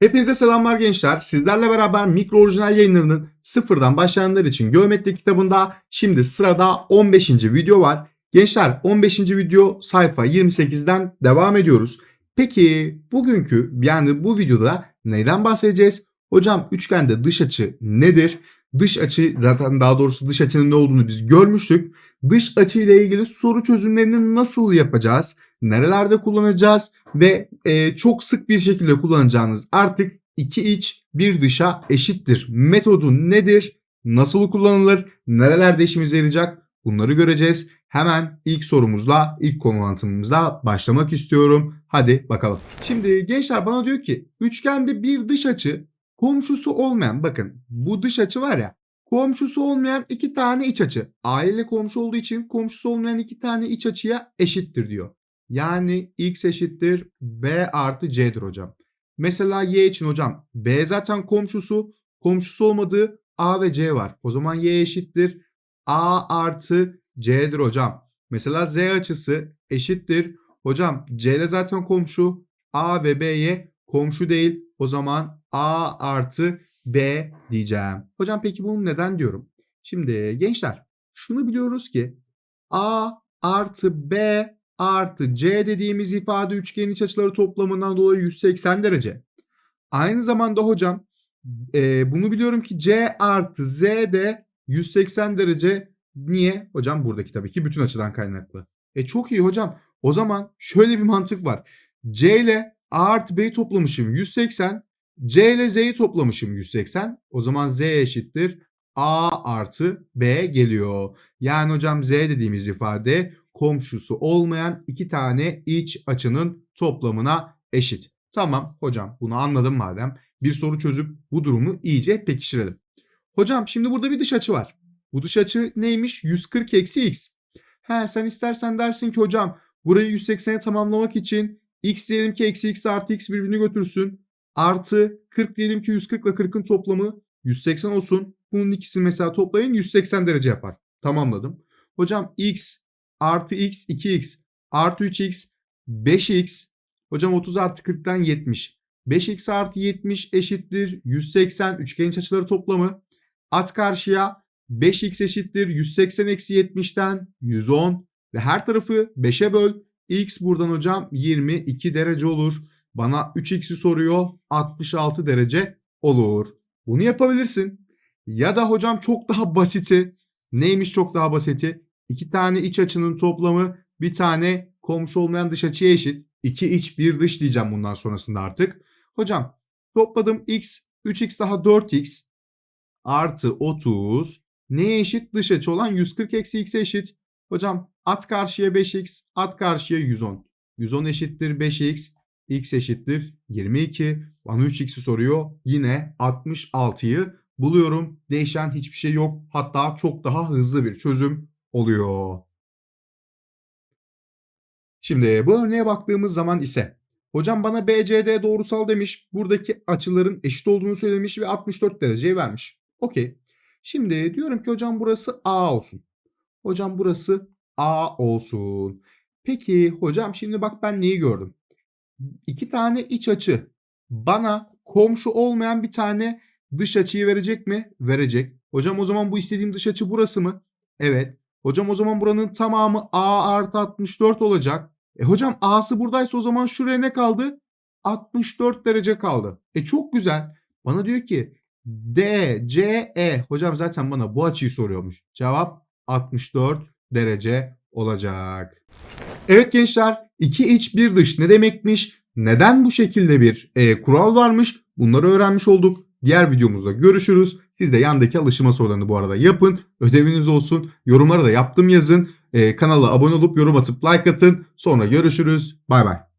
Hepinize selamlar gençler. Sizlerle beraber mikro orijinal yayınlarının sıfırdan başlayanlar için geometri kitabında şimdi sırada 15. video var. Gençler 15. video sayfa 28'den devam ediyoruz. Peki bugünkü yani bu videoda neyden bahsedeceğiz? Hocam üçgende dış açı nedir? Dış açı zaten daha doğrusu dış açının ne olduğunu biz görmüştük. Dış açı ile ilgili soru çözümlerini nasıl yapacağız? Nerelerde kullanacağız? Ve e, çok sık bir şekilde kullanacağınız artık iki iç bir dışa eşittir. Metodu nedir? Nasıl kullanılır? Nerelerde işimize yarayacak? Bunları göreceğiz. Hemen ilk sorumuzla, ilk konu anlatımımızla başlamak istiyorum. Hadi bakalım. Şimdi gençler bana diyor ki üçgende bir dış açı komşusu olmayan bakın bu dış açı var ya komşusu olmayan iki tane iç açı. A ile komşu olduğu için komşusu olmayan iki tane iç açıya eşittir diyor. Yani x eşittir b artı c'dir hocam. Mesela y için hocam b zaten komşusu komşusu olmadığı a ve c var. O zaman y eşittir a artı c'dir hocam. Mesela z açısı eşittir. Hocam c ile zaten komşu a ve b'ye komşu değil. O zaman a artı b diyeceğim. Hocam peki bunu neden diyorum? Şimdi gençler şunu biliyoruz ki a artı b artı c dediğimiz ifade üçgenin iç açıları toplamından dolayı 180 derece. Aynı zamanda hocam e, bunu biliyorum ki c artı z de 180 derece. Niye? Hocam buradaki tabii ki bütün açıdan kaynaklı. E çok iyi hocam. O zaman şöyle bir mantık var. c ile a artı b'yi toplamışım 180. c ile z'yi toplamışım 180. O zaman z eşittir a artı b geliyor. Yani hocam z dediğimiz ifade komşusu olmayan iki tane iç açının toplamına eşit. Tamam hocam bunu anladım madem. Bir soru çözüp bu durumu iyice pekiştirelim. Hocam şimdi burada bir dış açı var. Bu dış açı neymiş? 140 eksi x. He sen istersen dersin ki hocam burayı 180'e tamamlamak için x diyelim ki eksi x artı x birbirini götürsün. Artı 40 diyelim ki 140 ile 40'ın toplamı 180 olsun. Bunun ikisini mesela toplayın 180 derece yapar. Tamamladım. Hocam x artı x 2x artı 3x 5x hocam 30 artı 40'tan 70 5x artı 70 eşittir 180 üçgen iç açıları toplamı at karşıya 5x eşittir 180 eksi 70'ten 110 ve her tarafı 5'e böl x buradan hocam 22 derece olur bana 3x'i soruyor 66 derece olur bunu yapabilirsin ya da hocam çok daha basiti neymiş çok daha basiti İki tane iç açının toplamı bir tane komşu olmayan dış açıya eşit. İki iç bir dış diyeceğim bundan sonrasında artık. Hocam topladım x 3x daha 4x artı 30 neye eşit? Dış açı olan 140 eksi x'e eşit. Hocam at karşıya 5x at karşıya 110. 110 eşittir 5x x eşittir 22. Bana 3x'i soruyor. Yine 66'yı buluyorum. Değişen hiçbir şey yok. Hatta çok daha hızlı bir çözüm oluyor. Şimdi bu örneğe baktığımız zaman ise hocam bana BCD doğrusal demiş. Buradaki açıların eşit olduğunu söylemiş ve 64 dereceyi vermiş. Okey. Şimdi diyorum ki hocam burası A olsun. Hocam burası A olsun. Peki hocam şimdi bak ben neyi gördüm? İki tane iç açı bana komşu olmayan bir tane dış açıyı verecek mi? Verecek. Hocam o zaman bu istediğim dış açı burası mı? Evet. Hocam o zaman buranın tamamı A artı 64 olacak. E hocam A'sı buradaysa o zaman şuraya ne kaldı? 64 derece kaldı. E çok güzel. Bana diyor ki D, C, E. Hocam zaten bana bu açıyı soruyormuş. Cevap 64 derece olacak. Evet gençler iki iç bir dış ne demekmiş? Neden bu şekilde bir e, kural varmış? Bunları öğrenmiş olduk. Diğer videomuzda görüşürüz. Siz de yandaki alışma sorularını bu arada yapın. Ödeviniz olsun. Yorumlara da yaptım yazın. Ee, kanala abone olup yorum atıp like atın. Sonra görüşürüz. Bay bay.